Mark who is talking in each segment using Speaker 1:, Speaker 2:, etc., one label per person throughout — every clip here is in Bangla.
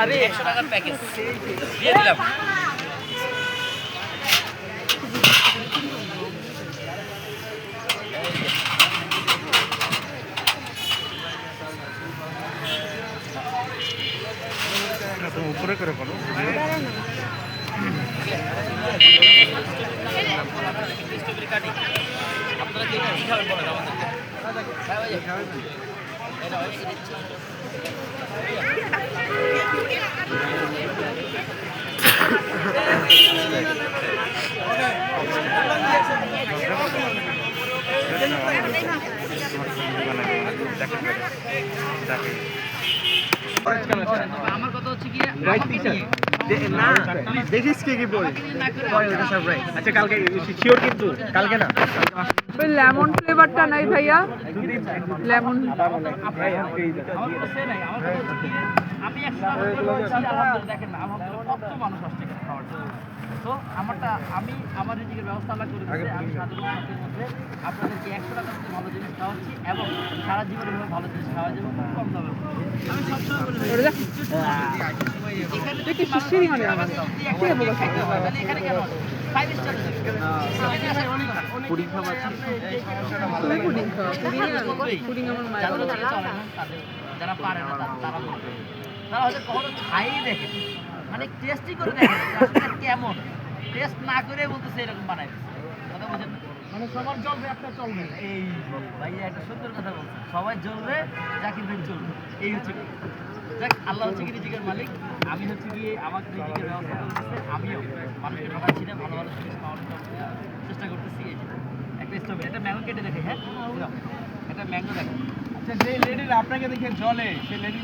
Speaker 1: আমি একশো টাকার প্যাকেজ দিয়ে দিলাম
Speaker 2: উপরে করে করো
Speaker 1: স্ট্রবেরি কাটি আমার কথা হচ্ছে কি
Speaker 2: না দেখিস কি কি বই
Speaker 1: আমাকে নিয়ে না করে
Speaker 2: পরে ওটা সারপ্রাইজ আচ্ছা কালকে শিওর কিন্তু কালকে না।
Speaker 3: ওই লেমন ফ্লেভারটা নাই ভাইয়া। লেমন
Speaker 1: আমি দেখেন না আলহামদুলিল্লাহ কত মানুষ আসছে খাওয়ার জন্য। তো আমারটা আমি আমার রিজিকের ব্যবস্থা আল্লাহ করে দিচ্ছে আমি সাধারণ মানুষের মধ্যে আপনাদেরকে একশো টাকার মধ্যে ভালো জিনিস খাওয়াচ্ছি এবং সারা জীবনে ভালো জিনিস খাওয়া যাবে খুব কম দামে আমি সবসময় বলে এখানে
Speaker 3: মানে
Speaker 1: হয় কেন ফাইভ স্টার
Speaker 3: পুডিং খাও পুডিং পুডিং আমার মায়ের ভালো
Speaker 1: হচ্ছে চলে না, তাদের- যারা পারে না তারা- তারা হয়তো কখনো খাই দেখে মানে টেস্টই করে দেখে আসলে কেমন। টেস্ট না করে বলতেছে এরকম বানাই কথা বুঝেন মানে সবার জ্বলবে আপনার চলবে। এই ভাই একটা সুন্দর কথা বলছে। সবাই জ্বলবে জাকির ভাই চলবে এই হচ্ছে। দেখ আল্লাহ হচ্ছে কি রিজিকের মালিক। আমি হচ্ছে গিয়ে আমার রিজিকের ব্যবস্থা করতেছে। আমিও মানুষকে ঠকাচ্ছি না ভালো ভালো জিনিস পাওয়ার চেষ্টা করতেছি। এই একটা স্ট্রবেরি একটা ম্যাঙ্গো কেটে দেখে হ্যাঁ? একটা ম্যাঙ্গো দেখো।
Speaker 2: আচ্ছা যে লেডির আপনাকে দেখে জলে সেই কি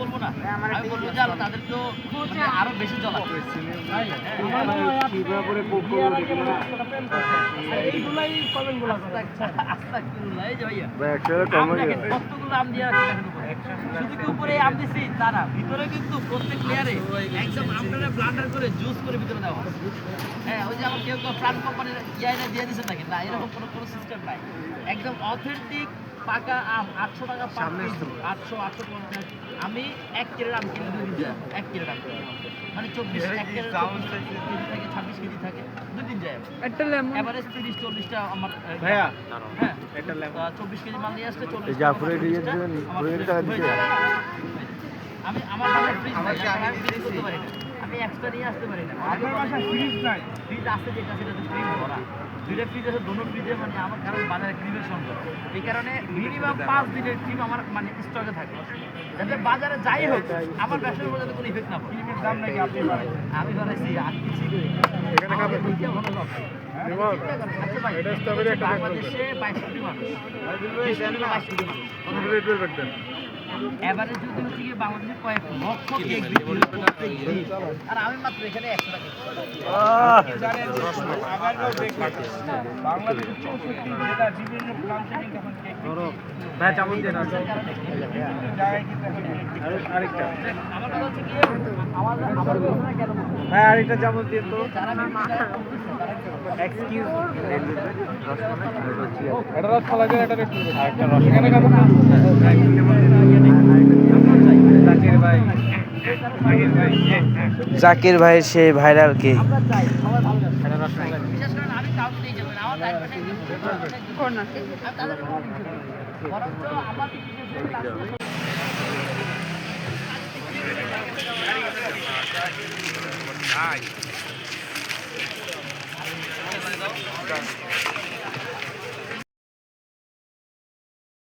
Speaker 2: বলবে
Speaker 1: না। আমি বলব যে আরও তাদেরকেও মানে আরও বেশি জ্বলা
Speaker 2: এইগুলাই কমেন্টগুলো
Speaker 1: আস্তাগফিরুল্লাহ, এই যে ভাইয়া।
Speaker 2: ভাই একসাথে
Speaker 1: আম দেখেন, কতগুলো আম দিয়ে রাখছি দেখেন উপরে। শুধু কি উপরে আম দিছি? তা ভিতরে কিন্তু প্রত্যেক লেয়ারে একদম ব্লান্ডার করে জুস করে ভিতরে দেওয়া হয়। হ্যাঁ ওই যে আমার কেউ কেউ প্রাণ কোম্পানির ইয়াইনা দিয়ে নাকি? না এরকম কোনো কোনো সিস্টেম নাই। একদম অথেন্টিক পাকা আম আটশো টাকা আটশো আটশো পঞ্চাশ। আমি এক কিলো রাম কিনে দুই দিন যায় এক কিলো রাম। মানে চব্বিশ এক কিলো থাকে ছাব্বিশ কেজি থাকে। দুই দিন যায়।
Speaker 3: একটা লেমন
Speaker 1: এভারেজ তিরিশ চল্লিশটা আমার
Speaker 2: ভাইয়া
Speaker 1: হ্যাঁ।
Speaker 2: একটা লেমন
Speaker 1: চব্বিশ কেজি মাল নিয়ে আসলে চল্লিশ
Speaker 2: এই জাফরের ডিজাইন দিবেন।
Speaker 1: আমি আমার বাসায় ফ্রিজ আমি ফ্রিজ করতে পারি না। আমি এক্সট্রা নিয়ে আসতে পারি না।
Speaker 2: আপনার বাসায় ফ্রিজ নাই।
Speaker 1: ফ্রিজ আছে যেটা সেটা তো ক্রিম ভরা দুইটা ফ্রিজ আছে দোনো ফ্রিজে মানে আমার কারণ বাজারে ক্রিমের সংকট। এই কারণে মিনিমাম পাঁচ দিনের ক্রিম আমার মানে স্টকে থাকে যাতে বাজারে যাই হোক আমার ব্যবসার মধ্যে যাতে কোনো ইফেক্ট না
Speaker 2: ক্রিমের দাম নাকি আপনি
Speaker 1: আমি বানাইছি আর কিছু
Speaker 2: নিমক?
Speaker 1: আচ্ছা। বাংলাদেশে বাইশ কোটি মানুষ। বাইশ কোটি মানুষ।
Speaker 2: রেট বের করতেন
Speaker 1: এবারে যদি হচ্ছে গিয়ে বাংলাদেশে কয়েক লক্ষ হয়। আর আমি মাত্র এখানে একশো টাকা
Speaker 2: জায়গায় কিন্তু এখন কেক আরেকটা।
Speaker 1: আমার কথা হচ্ছে গিয়ে আমাদের আমার কথা কেন বলব?
Speaker 2: আরেকটা চামচ তো? এক্সকিউজ এটা রস ফলা যায় এটা রেট আরেকটা রস এখানে না জাকির ভাই
Speaker 4: সেই ভাইরাল কে?
Speaker 1: আমরা